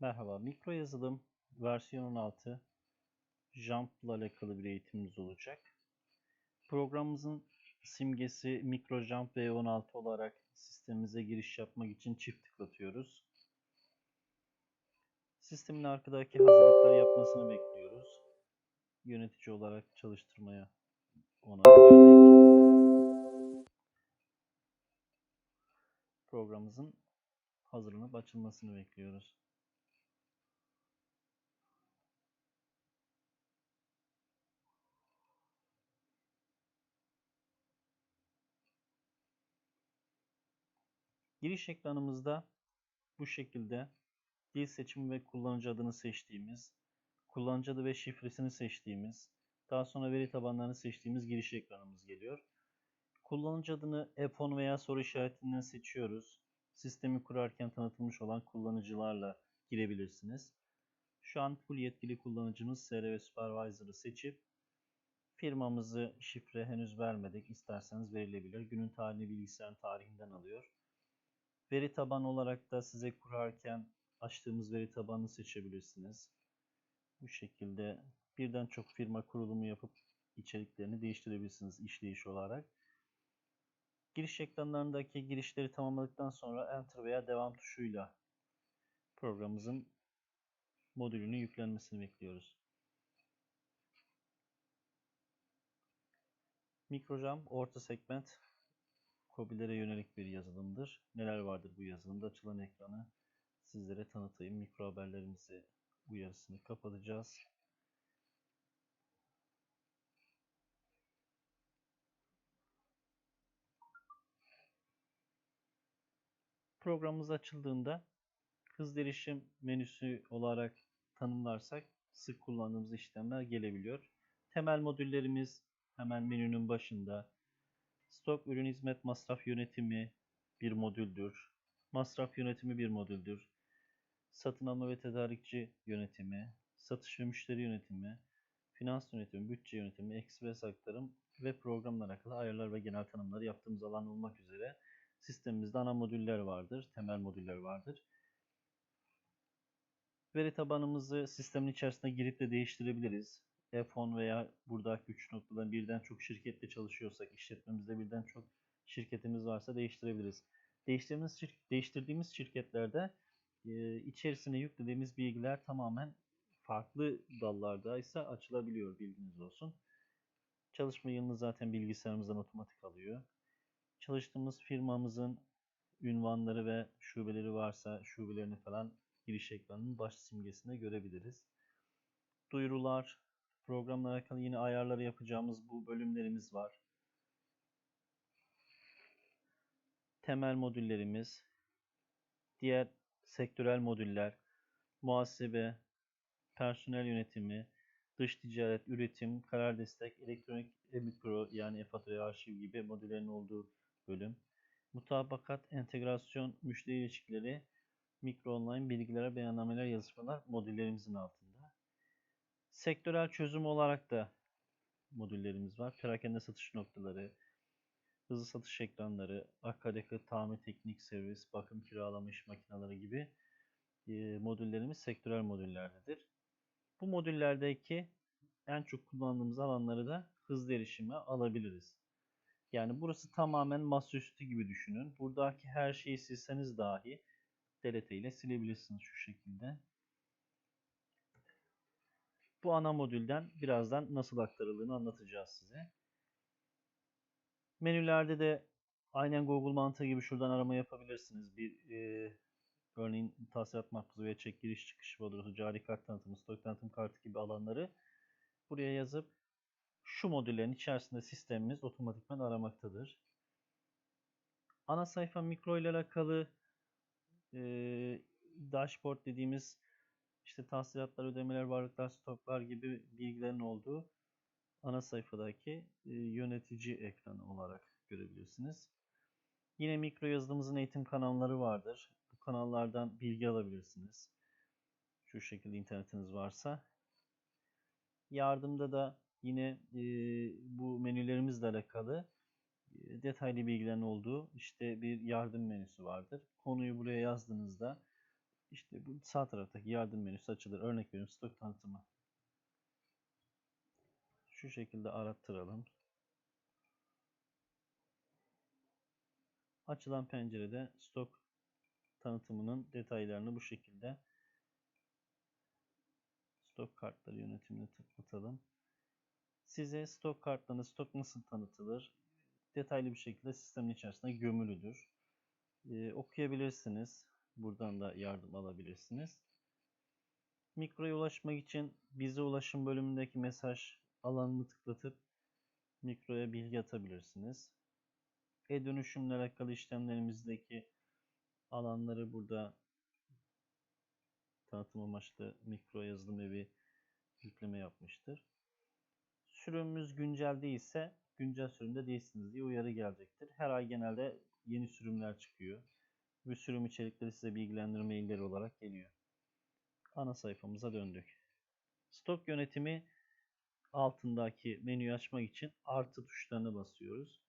Merhaba, mikro yazılım versiyon 16 Jump ile alakalı bir eğitimimiz olacak. Programımızın simgesi Micro Jump V16 olarak sistemimize giriş yapmak için çift tıklatıyoruz. Sistemin arkadaki hazırlıkları yapmasını bekliyoruz. Yönetici olarak çalıştırmaya onay verdik. Programımızın hazırlanıp açılmasını bekliyoruz. Giriş ekranımızda bu şekilde dil seçimi ve kullanıcı adını seçtiğimiz, kullanıcı adı ve şifresini seçtiğimiz, daha sonra veri tabanlarını seçtiğimiz giriş ekranımız geliyor. Kullanıcı adını F10 veya soru işaretinden seçiyoruz. Sistemi kurarken tanıtılmış olan kullanıcılarla girebilirsiniz. Şu an full yetkili kullanıcımız SR Supervisor'ı seçip firmamızı şifre henüz vermedik. İsterseniz verilebilir. Günün tarihini bilgisayarın tarihinden alıyor. Veri tabanı olarak da size kurarken açtığımız veri tabanını seçebilirsiniz. Bu şekilde birden çok firma kurulumu yapıp içeriklerini değiştirebilirsiniz işleyiş olarak. Giriş ekranlarındaki girişleri tamamladıktan sonra Enter veya Devam tuşuyla programımızın modülünün yüklenmesini bekliyoruz. Mikrojam orta segment Kobilere yönelik bir yazılımdır. Neler vardır bu yazılımda? Açılan ekranı sizlere tanıtayım. Mikro haberlerimizi uyarısını kapatacağız. Programımız açıldığında hızlı erişim menüsü olarak tanımlarsak sık kullandığımız işlemler gelebiliyor. Temel modüllerimiz hemen menünün başında. Stok ürün hizmet masraf yönetimi bir modüldür. Masraf yönetimi bir modüldür. Satın alma ve tedarikçi yönetimi, satış ve müşteri yönetimi, finans yönetimi, bütçe yönetimi, ekspres aktarım ve programla alakalı ayarlar ve genel tanımları yaptığımız alan olmak üzere sistemimizde ana modüller vardır, temel modüller vardır. Veri tabanımızı sistemin içerisine girip de değiştirebiliriz. F10 veya buradaki 3 noktadan birden çok şirkette çalışıyorsak, işletmemizde birden çok şirketimiz varsa değiştirebiliriz. Değiştirdiğimiz, şir değiştirdiğimiz şirketlerde e, içerisine yüklediğimiz bilgiler tamamen farklı dallarda ise açılabiliyor bilginiz olsun. Çalışma yılını zaten bilgisayarımızdan otomatik alıyor. Çalıştığımız firmamızın ünvanları ve şubeleri varsa şubelerini falan giriş ekranının baş simgesinde görebiliriz. Duyurular, programla alakalı yine ayarları yapacağımız bu bölümlerimiz var. Temel modüllerimiz, diğer sektörel modüller, muhasebe, personel yönetimi, dış ticaret, üretim, karar destek, elektronik e-mikro yani e-fatura arşiv gibi modüllerin olduğu bölüm. Mutabakat, entegrasyon, müşteri ilişkileri, mikro online bilgilere, beyannameler, yazışmalar modüllerimizin altında. Sektörel çözüm olarak da modüllerimiz var. Perakende satış noktaları, hızlı satış ekranları, akaryakıt, tamir, teknik servis, bakım, kiralama iş makineleri gibi e, modüllerimiz sektörel modüllerdedir. Bu modüllerdeki en çok kullandığımız alanları da hızlı erişime alabiliriz. Yani burası tamamen masaüstü gibi düşünün. Buradaki her şeyi silseniz dahi delete ile silebilirsiniz şu şekilde. Bu ana modülden birazdan nasıl aktarıldığını anlatacağız size. Menülerde de aynen Google mantığı gibi şuradan arama yapabilirsiniz. Bir e, örneğin tahsilat makbuzu veya çek giriş çıkış bodrosu, cari kart tanıtımı, stok tanıtım kartı gibi alanları buraya yazıp şu modüllerin içerisinde sistemimiz otomatikman aramaktadır. Ana sayfa mikro ile alakalı e, dashboard dediğimiz işte tahsilatlar, ödemeler, varlıklar, stoklar gibi bilgilerin olduğu ana sayfadaki e, yönetici ekranı olarak görebilirsiniz. Yine mikro yazılımımızın eğitim kanalları vardır. Bu kanallardan bilgi alabilirsiniz. Şu şekilde internetiniz varsa. Yardımda da yine e, bu menülerimizle alakalı e, detaylı bilgilerin olduğu işte bir yardım menüsü vardır. Konuyu buraya yazdığınızda İşte bu sağ taraftaki yardım menüsü açılır. Örnek veriyorum stok tanıtımı. Şu şekilde arattıralım. Açılan pencerede stok tanıtımının detaylarını bu şekilde stok kartları yönetimine tıklatalım. Size stok kartlarında stok nasıl tanıtılır? Detaylı bir şekilde sistemin içerisinde gömülüdür. Ee, okuyabilirsiniz. Buradan da yardım alabilirsiniz. Mikroya ulaşmak için bize ulaşım bölümündeki mesaj alanını tıklatıp mikroya bilgi atabilirsiniz. E-dönüşümle alakalı işlemlerimizdeki alanları burada tanıtım amaçlı mikro yazılım evi yükleme yapmıştır. Sürümümüz güncel değilse güncel sürümde değilsiniz diye uyarı gelecektir. Her ay genelde yeni sürümler çıkıyor. Bu sürüm içerikleri size bilgilendirme mailleri olarak geliyor. Ana sayfamıza döndük. Stok yönetimi altındaki menüyü açmak için artı tuşlarına basıyoruz.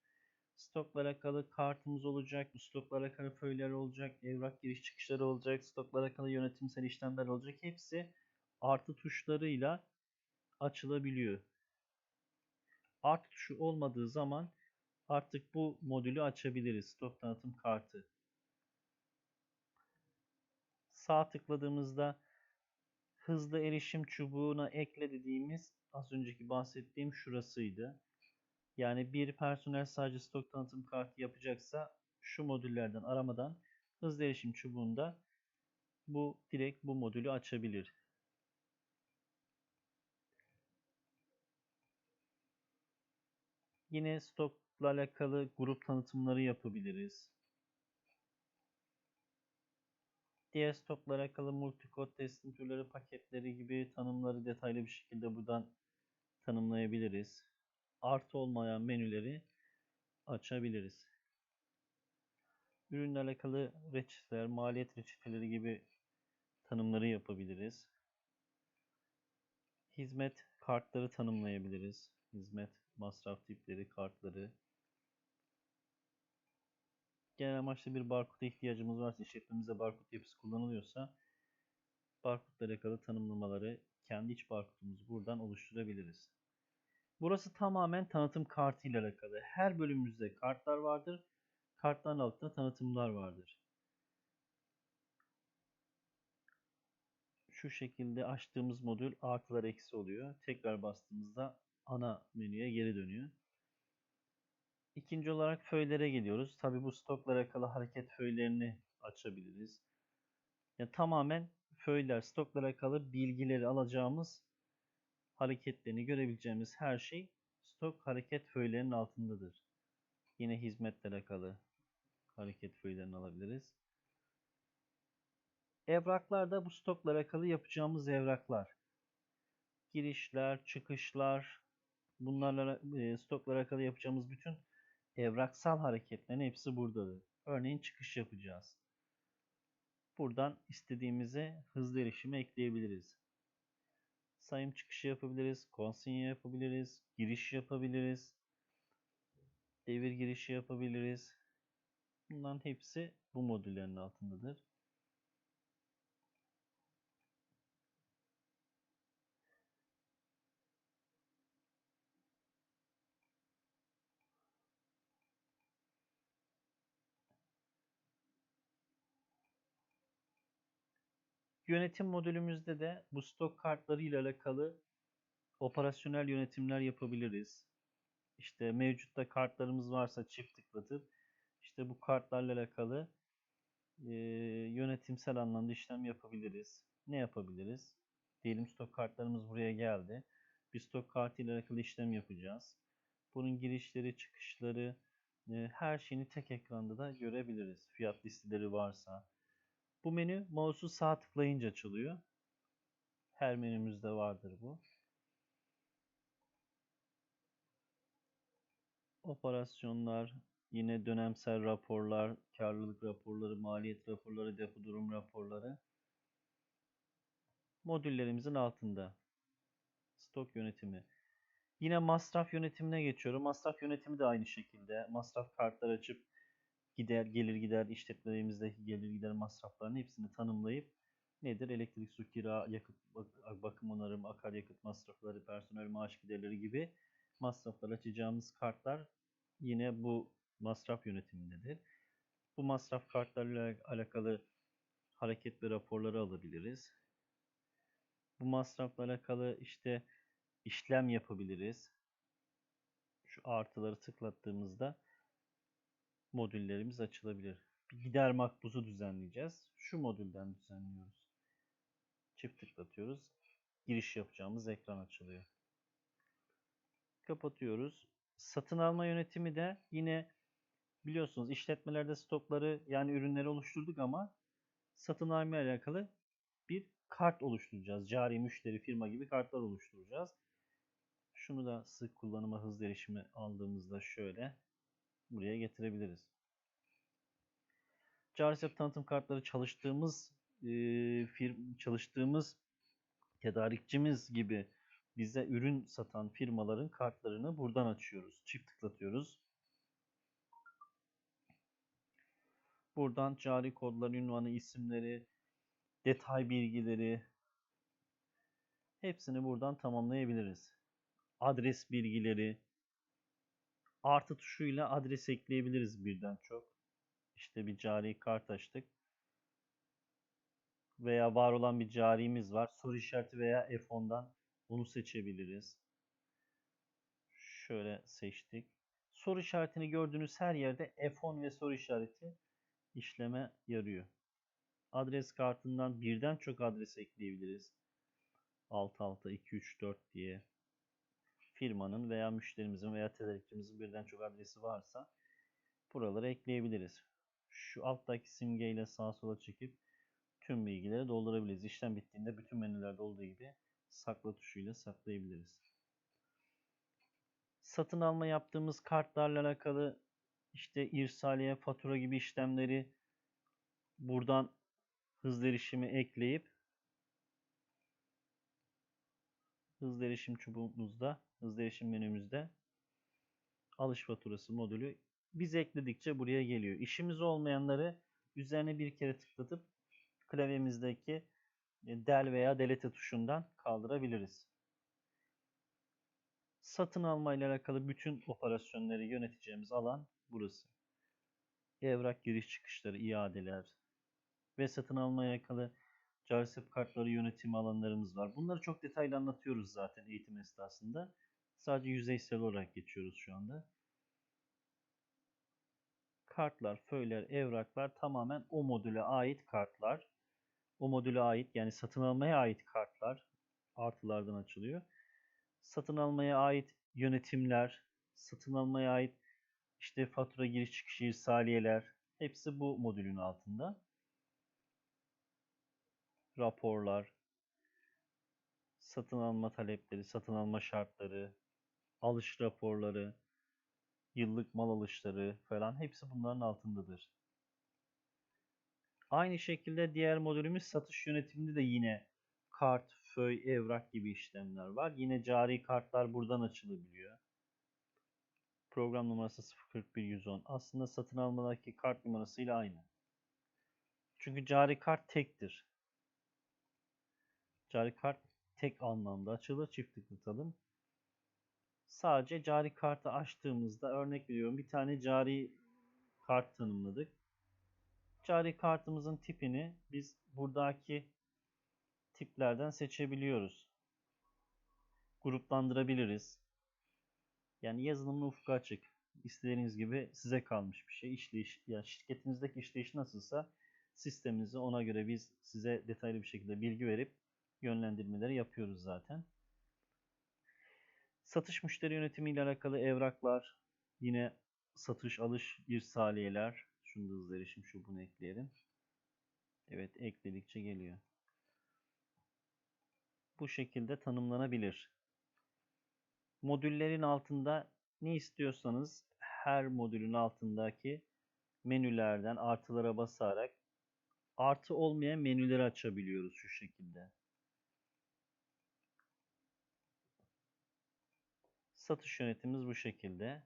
Stokla alakalı kartımız olacak, stokla alakalı föyler olacak, evrak giriş çıkışları olacak, stokla alakalı yönetimsel işlemler olacak. Hepsi artı tuşlarıyla açılabiliyor. Artı tuşu olmadığı zaman artık bu modülü açabiliriz. Stok tanıtım kartı. Sağ tıkladığımızda hızlı erişim çubuğuna ekle dediğimiz az önceki bahsettiğim şurasıydı. Yani bir personel sadece stok tanıtım kartı yapacaksa şu modüllerden aramadan hızlı erişim çubuğunda bu direkt bu modülü açabilir. Yine stokla alakalı grup tanıtımları yapabiliriz. Diğer stokla alakalı multikod teslim türleri, paketleri gibi tanımları detaylı bir şekilde buradan tanımlayabiliriz. Artı olmayan menüleri açabiliriz. Ürünle alakalı reçeteler, maliyet reçeteleri gibi tanımları yapabiliriz. Hizmet kartları tanımlayabiliriz. Hizmet masraf tipleri, kartları. Genel amaçlı bir barkoda ihtiyacımız varsa, işletmemizde barkod yapısı kullanılıyorsa barkodla alakalı tanımlamaları kendi iç barkodumuzu buradan oluşturabiliriz. Burası tamamen tanıtım kartı ile alakalı. Her bölümümüzde kartlar vardır. Kartların altında tanıtımlar vardır. Şu şekilde açtığımız modül artılar eksi oluyor. Tekrar bastığımızda ana menüye geri dönüyor. İkinci olarak föylere geliyoruz. Tabi bu stokla alakalı hareket föylerini açabiliriz. Yani tamamen föyler, stokla alakalı bilgileri alacağımız hareketlerini görebileceğimiz her şey stok hareket föylerinin altındadır. Yine hizmetle alakalı hareket föylerini alabiliriz. Evraklar da bu stokla alakalı yapacağımız evraklar. Girişler, çıkışlar, bunlarla e, stokla alakalı yapacağımız bütün evraksal hareketlerin hepsi buradadır. Örneğin çıkış yapacağız. Buradan istediğimize hızlı erişimi ekleyebiliriz. Sayım çıkışı yapabiliriz, konsinye yapabiliriz, giriş yapabiliriz, devir girişi yapabiliriz. Bunların hepsi bu modüllerin altındadır. Yönetim modülümüzde de bu stok kartları ile alakalı operasyonel yönetimler yapabiliriz. İşte mevcutta kartlarımız varsa çift tıklatıp işte bu kartlarla alakalı e, yönetimsel anlamda işlem yapabiliriz. Ne yapabiliriz? Diyelim stok kartlarımız buraya geldi. Bir stok kartı ile alakalı işlem yapacağız. Bunun girişleri, çıkışları, her şeyini tek ekranda da görebiliriz. Fiyat listeleri varsa, bu menü mouse'u sağ tıklayınca açılıyor. Her menümüzde vardır bu. Operasyonlar, yine dönemsel raporlar, karlılık raporları, maliyet raporları, depo durum raporları. Modüllerimizin altında. Stok yönetimi. Yine masraf yönetimine geçiyorum. Masraf yönetimi de aynı şekilde. Masraf kartları açıp gider gelir gider işletmemizdeki gelir gider masraflarının hepsini tanımlayıp nedir? Elektrik, su, kira, yakıt, bak- bakım onarım, akaryakıt masrafları, personel maaş giderleri gibi masraflar açacağımız kartlar yine bu masraf yönetimindedir. Bu masraf kartlarıyla alakalı hareket ve raporları alabiliriz. Bu masrafla alakalı işte işlem yapabiliriz. Şu artıları tıklattığımızda modüllerimiz açılabilir. Bir gider makbuzu düzenleyeceğiz. Şu modülden düzenliyoruz. Çift tıklatıyoruz. Giriş yapacağımız ekran açılıyor. Kapatıyoruz. Satın alma yönetimi de yine biliyorsunuz işletmelerde stokları yani ürünleri oluşturduk ama satın alma alakalı bir kart oluşturacağız. Cari müşteri firma gibi kartlar oluşturacağız. Şunu da sık kullanıma hızlı erişimi aldığımızda şöyle buraya getirebiliriz. Cari tanıtım kartları çalıştığımız e, firm, çalıştığımız tedarikçimiz gibi bize ürün satan firmaların kartlarını buradan açıyoruz. Çift tıklatıyoruz. Buradan cari kodlar, ünvanı, isimleri, detay bilgileri hepsini buradan tamamlayabiliriz. Adres bilgileri artı tuşuyla adres ekleyebiliriz birden çok. İşte bir cari kart açtık. Veya var olan bir carimiz var. Soru işareti veya F10'dan bunu seçebiliriz. Şöyle seçtik. Soru işaretini gördüğünüz her yerde F10 ve soru işareti işleme yarıyor. Adres kartından birden çok adres ekleyebiliriz. Alt alta 2 3 4 diye. Firmanın veya müşterimizin veya tedarikçimizin birden çok adresi varsa buraları ekleyebiliriz. Şu alttaki simgeyle sağa sola çekip tüm bilgileri doldurabiliriz. İşlem bittiğinde bütün menülerde olduğu gibi sakla tuşuyla saklayabiliriz. Satın alma yaptığımız kartlarla alakalı işte irsaliye, fatura gibi işlemleri buradan hızlı erişimi ekleyip hızlı erişim çubuğumuzda, hızlı erişim menümüzde alış faturası modülü biz ekledikçe buraya geliyor. İşimiz olmayanları üzerine bir kere tıklatıp klavyemizdeki e, del veya delete tuşundan kaldırabiliriz. Satın alma ile alakalı bütün operasyonları yöneteceğimiz alan burası. Evrak giriş çıkışları, iadeler ve satın almaya alakalı Carsep kartları yönetimi alanlarımız var. Bunları çok detaylı anlatıyoruz zaten eğitim esnasında. Sadece yüzeysel olarak geçiyoruz şu anda. Kartlar, föyler, evraklar tamamen o modüle ait kartlar. O modüle ait yani satın almaya ait kartlar artılardan açılıyor. Satın almaya ait yönetimler, satın almaya ait işte fatura giriş çıkış irsaliyeler hepsi bu modülün altında. Raporlar, satın alma talepleri, satın alma şartları, alış raporları, yıllık mal alışları falan hepsi bunların altındadır. Aynı şekilde diğer modülümüz satış yönetiminde de yine kart, föy, evrak gibi işlemler var. Yine cari kartlar buradan açılabiliyor. Program numarası 041110. Aslında satın almadaki kart numarasıyla aynı. Çünkü cari kart tektir. Cari kart tek anlamda açılır. Çift tıklatalım. Sadece cari kartı açtığımızda örnek veriyorum bir tane cari kart tanımladık. Cari kartımızın tipini biz buradaki tiplerden seçebiliyoruz. Gruplandırabiliriz. Yani yazılımın ufku açık. İstediğiniz gibi size kalmış bir şey. İşleyiş, yani şirketinizdeki işleyiş nasılsa sisteminizi ona göre biz size detaylı bir şekilde bilgi verip yönlendirmeleri yapıyoruz zaten. Satış müşteri yönetimi ile alakalı evraklar, yine satış alış irsaliyeler. Şunu da hızlı erişim şu bunu ekleyelim. Evet ekledikçe geliyor. Bu şekilde tanımlanabilir. Modüllerin altında ne istiyorsanız her modülün altındaki menülerden artılara basarak artı olmayan menüleri açabiliyoruz şu şekilde. Satış yönetimimiz bu şekilde.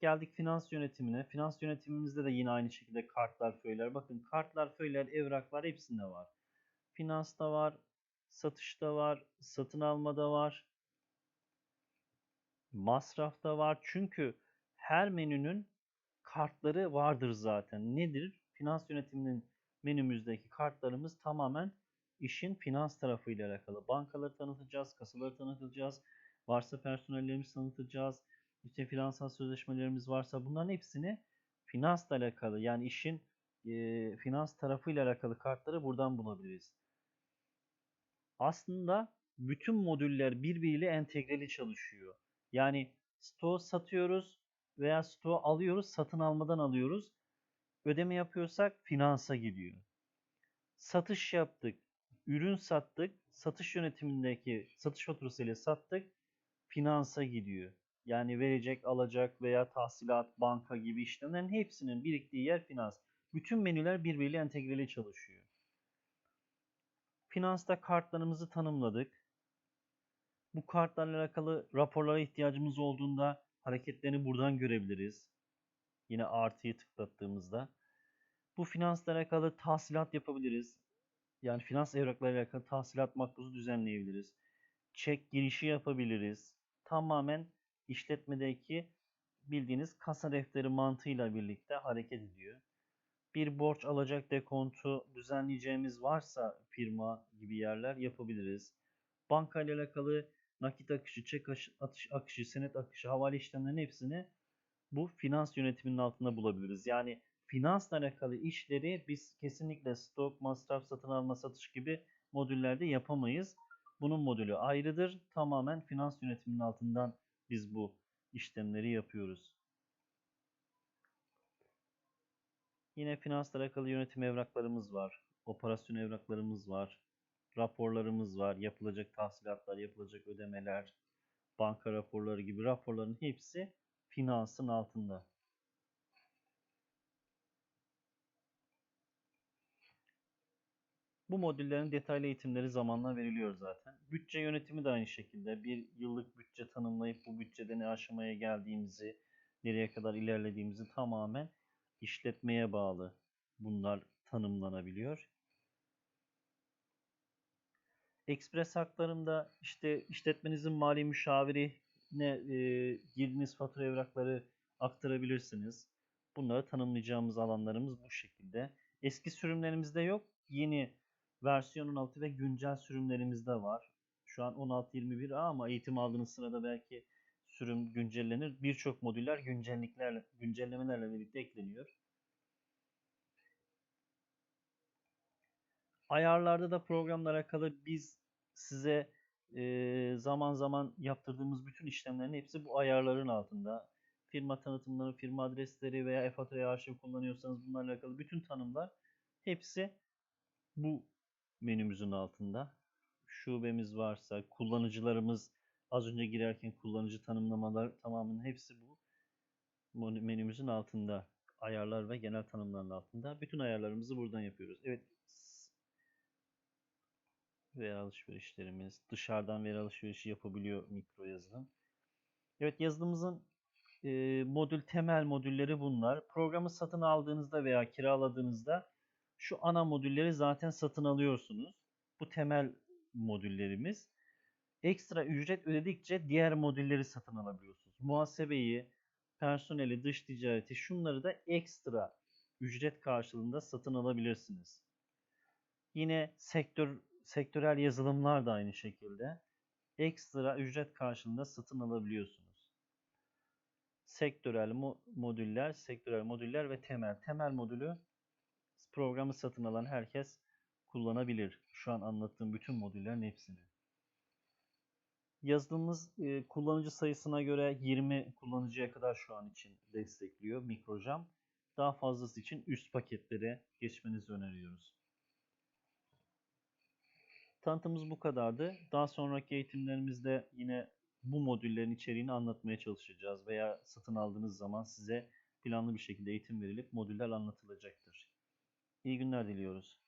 Geldik finans yönetimine. Finans yönetimimizde de yine aynı şekilde kartlar, föyler. Bakın kartlar, föyler, evraklar hepsinde var. Finansta var, satışta var, satın almada var, masrafta var. Çünkü her menünün kartları vardır zaten. Nedir? Finans yönetiminin menümüzdeki kartlarımız tamamen işin finans tarafıyla alakalı. Bankaları tanıtacağız, kasaları tanıtacağız, varsa personellerimizi tanıtacağız, işte finansal sözleşmelerimiz varsa bunların hepsini finansla alakalı yani işin e, finans tarafıyla alakalı kartları buradan bulabiliriz. Aslında bütün modüller birbiriyle entegreli çalışıyor. Yani stoğu satıyoruz veya stoğu alıyoruz, satın almadan alıyoruz. Ödeme yapıyorsak finansa gidiyor. Satış yaptık, ürün sattık, satış yönetimindeki satış faturasıyla sattık, finansa gidiyor. Yani verecek, alacak veya tahsilat, banka gibi işlemlerin hepsinin biriktiği yer finans. Bütün menüler birbiriyle entegreli çalışıyor. Finansta kartlarımızı tanımladık. Bu kartlarla alakalı raporlara ihtiyacımız olduğunda hareketlerini buradan görebiliriz. Yine artıyı tıklattığımızda. Bu finansla alakalı tahsilat yapabiliriz. Yani finans evraklarıyla alakalı tahsilat makbuzu düzenleyebiliriz. Çek girişi yapabiliriz. Tamamen işletmedeki bildiğiniz kasa defteri mantığıyla birlikte hareket ediyor. Bir borç alacak dekontu düzenleyeceğimiz varsa firma gibi yerler yapabiliriz. Banka ile alakalı nakit akışı, çek atış akışı, senet akışı, havale işlemlerinin hepsini bu finans yönetiminin altında bulabiliriz. Yani finansla alakalı işleri biz kesinlikle stok, masraf, satın alma, satış gibi modüllerde yapamayız. Bunun modülü ayrıdır. Tamamen finans yönetiminin altından biz bu işlemleri yapıyoruz. Yine finansla alakalı yönetim evraklarımız var. Operasyon evraklarımız var. Raporlarımız var. Yapılacak tahsilatlar, yapılacak ödemeler, banka raporları gibi raporların hepsi finansın altında. Bu modüllerin detaylı eğitimleri zamanla veriliyor zaten. Bütçe yönetimi de aynı şekilde. Bir yıllık bütçe tanımlayıp bu bütçede ne aşamaya geldiğimizi, nereye kadar ilerlediğimizi tamamen işletmeye bağlı bunlar tanımlanabiliyor. Ekspres haklarında işte işletmenizin mali müşavirine e, girdiğiniz fatura evrakları aktarabilirsiniz. Bunları tanımlayacağımız alanlarımız bu şekilde. Eski sürümlerimizde yok. Yeni versiyon 16 ve güncel sürümlerimizde var. Şu an 16.21A ama eğitim aldığınız sırada belki sürüm güncellenir. Birçok modüller güncelliklerle, güncellemelerle birlikte ekleniyor. Ayarlarda da programla alakalı biz size e, zaman zaman yaptırdığımız bütün işlemlerin hepsi bu ayarların altında. Firma tanıtımları, firma adresleri veya e-faturayı arşiv kullanıyorsanız bunlarla alakalı bütün tanımlar hepsi bu menümüzün altında. Şubemiz varsa, kullanıcılarımız az önce girerken kullanıcı tanımlamalar tamamının hepsi bu menümüzün altında. Ayarlar ve genel tanımların altında. Bütün ayarlarımızı buradan yapıyoruz. Evet. Veri alışverişlerimiz. Dışarıdan veri alışverişi yapabiliyor mikro yazılım. Evet yazılımımızın modül temel modülleri bunlar. Programı satın aldığınızda veya kiraladığınızda şu ana modülleri zaten satın alıyorsunuz. Bu temel modüllerimiz. Ekstra ücret ödedikçe diğer modülleri satın alabiliyorsunuz. Muhasebeyi, personeli, dış ticareti şunları da ekstra ücret karşılığında satın alabilirsiniz. Yine sektör sektörel yazılımlar da aynı şekilde ekstra ücret karşılığında satın alabiliyorsunuz. Sektörel mo modüller, sektörel modüller ve temel. Temel modülü programı satın alan herkes kullanabilir. Şu an anlattığım bütün modüllerin hepsini. Yazılımımız e, kullanıcı sayısına göre 20 kullanıcıya kadar şu an için destekliyor Mikrojam. Daha fazlası için üst paketlere geçmenizi öneriyoruz. Tanıtımımız bu kadardı. Daha sonraki eğitimlerimizde yine bu modüllerin içeriğini anlatmaya çalışacağız veya satın aldığınız zaman size planlı bir şekilde eğitim verilip modüller anlatılacaktır. İyi günler diliyoruz.